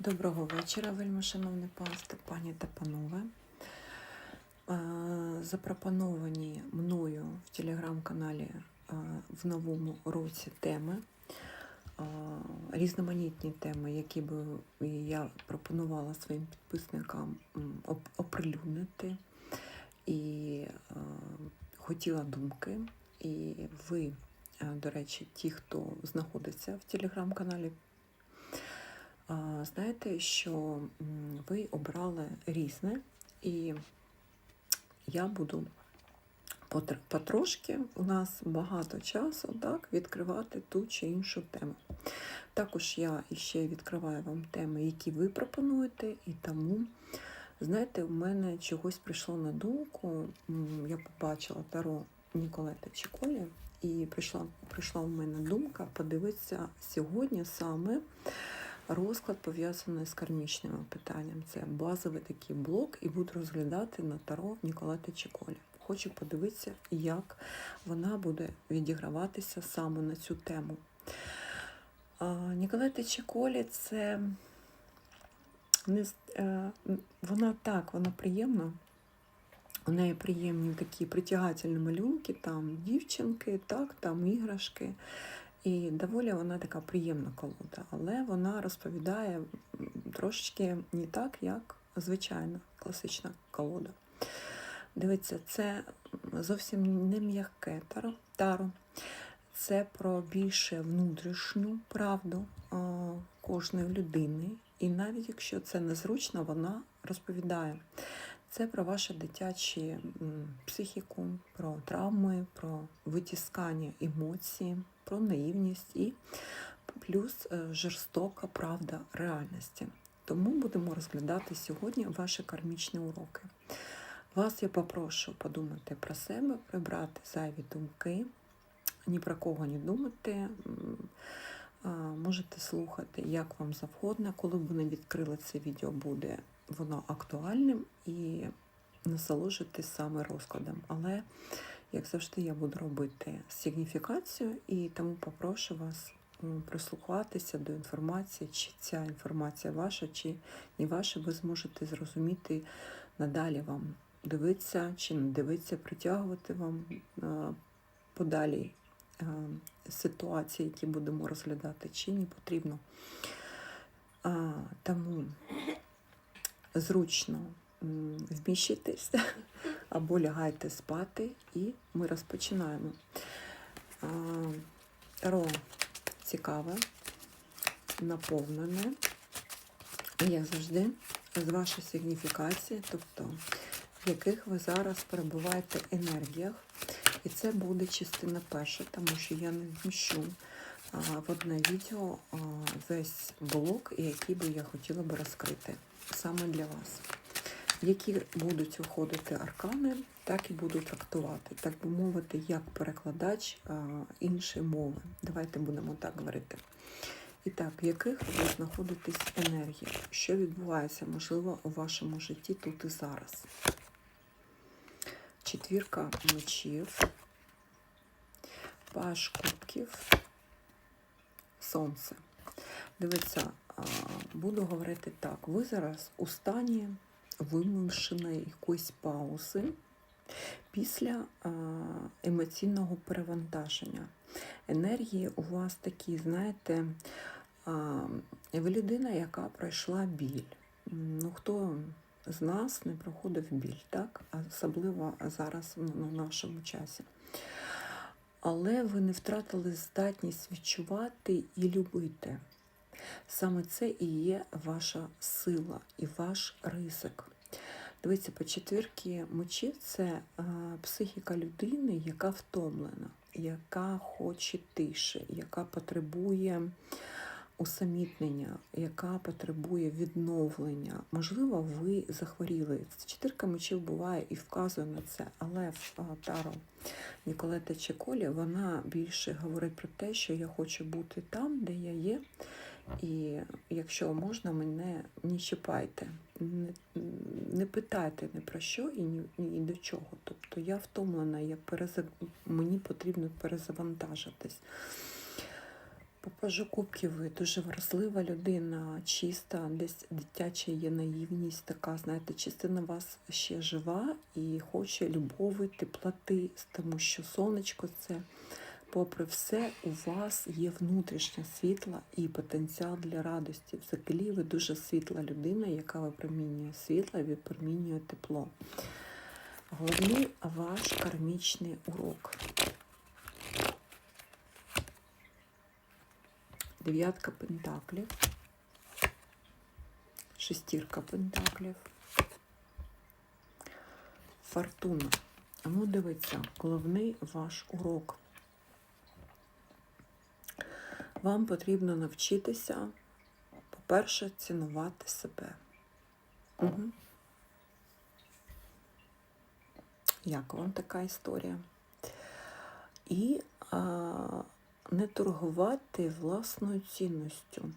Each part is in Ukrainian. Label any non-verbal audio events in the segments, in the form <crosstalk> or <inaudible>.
Доброго вечора, вельми шановне панство, пані та панове. Е, Запропоновані мною в телеграм-каналі е, в новому році теми, е, різноманітні теми, які би я пропонувала своїм підписникам оприлюднити. І хотіла думки. І ви, до речі, ті, хто знаходиться в телеграм-каналі, Знаєте, що ви обрали різне, і я буду потрошки, у нас багато часу, так, відкривати ту чи іншу тему. Також я ще відкриваю вам теми, які ви пропонуєте, і тому, знаєте, у мене чогось прийшло на думку. Я побачила Таро Ніколета Чіколі, і прийшла, прийшла у мене думка подивитися сьогодні саме розклад пов'язаний з кармічними питаннями. Це базовий такий блок, і буду розглядати на таро Ніколета Чіколі. Хочу подивитися, як вона буде відіграватися саме на цю тему. А, Ніколета Чіколі це не, е, вона так, вона приємна. У неї приємні такі притягательні малюнки, там дівчинки, так, там іграшки. І доволі вона така приємна колода, але вона розповідає трошечки не так, як звичайна класична колода. Дивіться, це зовсім не м'яке таро. Це про більше внутрішню правду кожної людини. І навіть якщо це незручно, вона розповідає. Це про ваше дитяче м, психіку, про травми, про витіскання емоцій, про наївність і плюс е, жорстока правда реальності. Тому будемо розглядати сьогодні ваші кармічні уроки. Вас я попрошу подумати про себе, прибрати зайві думки, ні про кого не думати. Можете слухати, як вам завгодно, коли не відкрили це відео, буде воно актуальним і насолоджуйтесь саме розкладом. Але, як завжди, я буду робити сигніфікацію і тому попрошу вас прислухатися до інформації, чи ця інформація ваша, чи не ваша, ви зможете зрозуміти надалі вам дивитися чи не дивитися, притягувати вам е, подалі е, ситуації, які будемо розглядати, чи не потрібно. Тому зручно м, вміщитись <laughs> або лягайте спати, і ми розпочинаємо. Таро цікаве, наповнене, як завжди, з вашої сигніфікації, тобто в яких ви зараз перебуваєте енергіях. І це буде частина перша, тому що я не вміщу а, в одне відео весь блок, який би я хотіла би розкрити саме для вас. Які будуть виходити аркани, так і буду трактувати, так би мовити, як перекладач іншої мови. Давайте будемо так говорити. І так, в яких ви знаходитесь енергіях? Що відбувається, можливо, у вашому житті тут і зараз? Четвірка мечів, паш кубків, сонце. Дивіться, буду говорити так. Ви зараз у стані вимушеної якоїсь паузи після емоційного перевантаження. Енергії у вас такі, знаєте, ви людина, яка пройшла біль. Ну, хто з нас не проходив біль, так? Особливо зараз ну, в нашому часі. Але ви не втратили здатність відчувати і любити. Саме це і є ваша сила і ваш ризик. Дивіться, по четвірки мечі це е, психіка людини, яка втомлена, яка хоче тиші, яка потребує усамітнення, яка потребує відновлення. Можливо, ви захворіли. Чотирка мечів буває і вказує на це, але в а, Таро Ніколета Чеколі вона більше говорить про те, що я хочу бути там, де я є. І якщо можна, мене не чіпайте, не, не питайте ні про що і ні, ні до чого. Тобто я втомлена, я переза... мені потрібно перезавантажитись. По пажу ви дуже вразлива людина, чиста, десь дитяча є наївність, така, знаєте, частина вас ще жива і хоче любові, теплоти, тому що сонечко це, попри все, у вас є внутрішня світла і потенціал для радості. Взагалі ви дуже світла людина, яка випромінює світло і випромінює тепло. Головний ваш кармічний урок. Дев'ятка пентаклів, шестірка пентаклів, фортуна. Ну, дивіться, головний ваш урок. Вам потрібно навчитися, по-перше, цінувати себе. Угу. Як вам така історія? І а, не торгувати власною цінністю.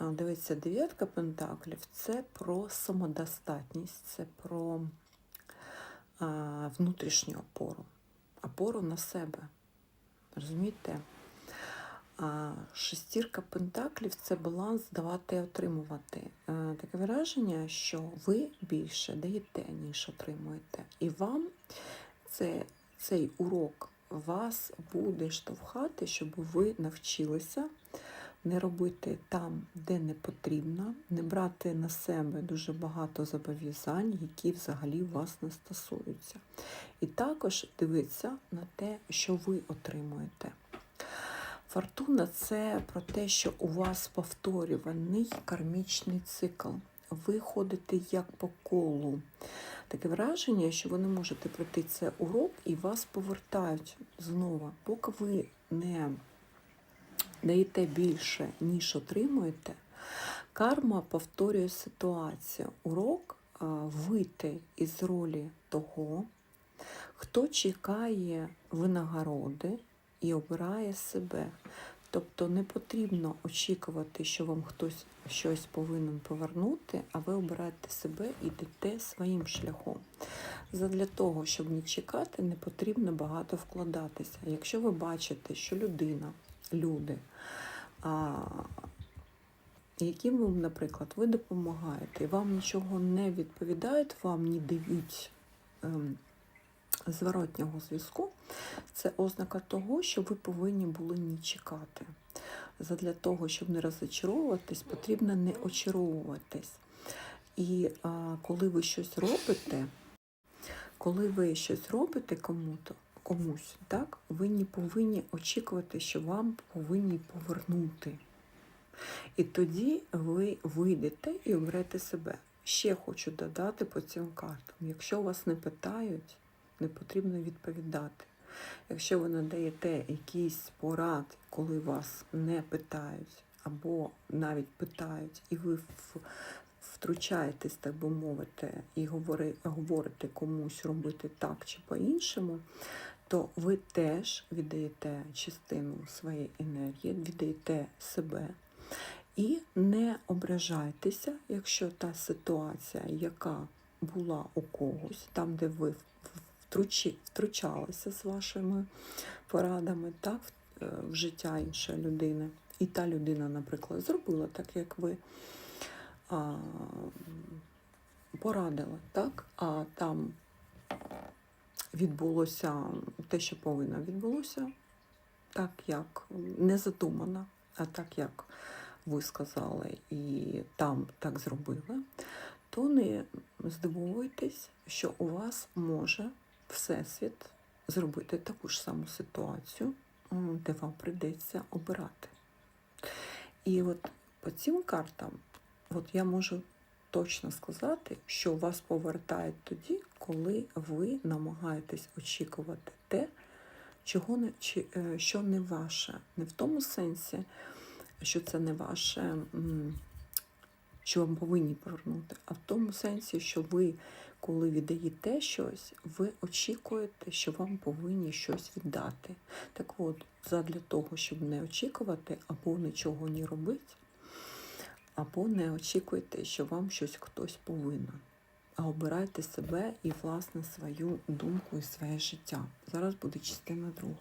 Дивіться, дев'ятка пентаклів це про самодостатність, це про внутрішню опору, опору на себе. Розумієте? Шестірка пентаклів це баланс давати і отримувати. Таке враження, що ви більше даєте, ніж отримуєте. І вам це, цей урок вас буде штовхати, щоб ви навчилися не робити там, де не потрібно, не брати на себе дуже багато зобов'язань, які взагалі вас не стосуються. І також дивитися на те, що ви отримуєте. Фортуна це про те, що у вас повторюваний кармічний цикл. Ви ходите як по колу. Таке враження, що ви не можете пройти цей урок і вас повертають знову. Поки ви не даєте більше, ніж отримуєте, карма повторює ситуацію. Урок вийти із ролі того, хто чекає винагороди і обирає себе. Тобто не потрібно очікувати, що вам хтось щось повинен повернути, а ви обираєте себе і йдете своїм шляхом. Задля того, щоб не чекати, не потрібно багато вкладатися. Якщо ви бачите, що людина, люди, а, яким ви, наприклад, ви допомагаєте, і вам нічого не відповідають, вам не дають. Зворотнього зв'язку це ознака того, що ви повинні були не чекати. Задля того, щоб не розочаровуватись, потрібно не очаровуватись. І а, коли ви щось робите, коли ви щось робите кому-то, комусь, так, ви не повинні очікувати, що вам повинні повернути. І тоді ви вийдете і оберете себе. Ще хочу додати по цим картам. Якщо вас не питають, не потрібно відповідати. Якщо ви надаєте якийсь порад, коли вас не питають, або навіть питають, і ви втручаєтесь, так би мовити, і говорите комусь робити так чи по-іншому, то ви теж віддаєте частину своєї енергії, віддаєте себе. І не ображайтеся, якщо та ситуація, яка була у когось, там, де ви втручалися з вашими порадами так, в життя іншої людини. І та людина, наприклад, зробила так, як ви а, порадили, так? а там відбулося те, що повинно відбулося, так, як не задумано, а так, як ви сказали, і там так зробили, то не здивовуйтесь, що у вас може Всесвіт зробити таку ж саму ситуацію, де вам прийдеться обирати. І от по цим картам, от я можу точно сказати, що вас повертають тоді, коли ви намагаєтесь очікувати те, чого не, чи, е, що не ваше. Не в тому сенсі, що це не ваше, що вам повинні повернути, а в тому сенсі, що ви коли віддаєте щось, ви очікуєте, що вам повинні щось віддати. Так от, задля того, щоб не очікувати, або нічого не робити, або не очікуєте, що вам щось хтось повинен. А обирайте себе і, власне, свою думку і своє життя. Зараз буде частина друга.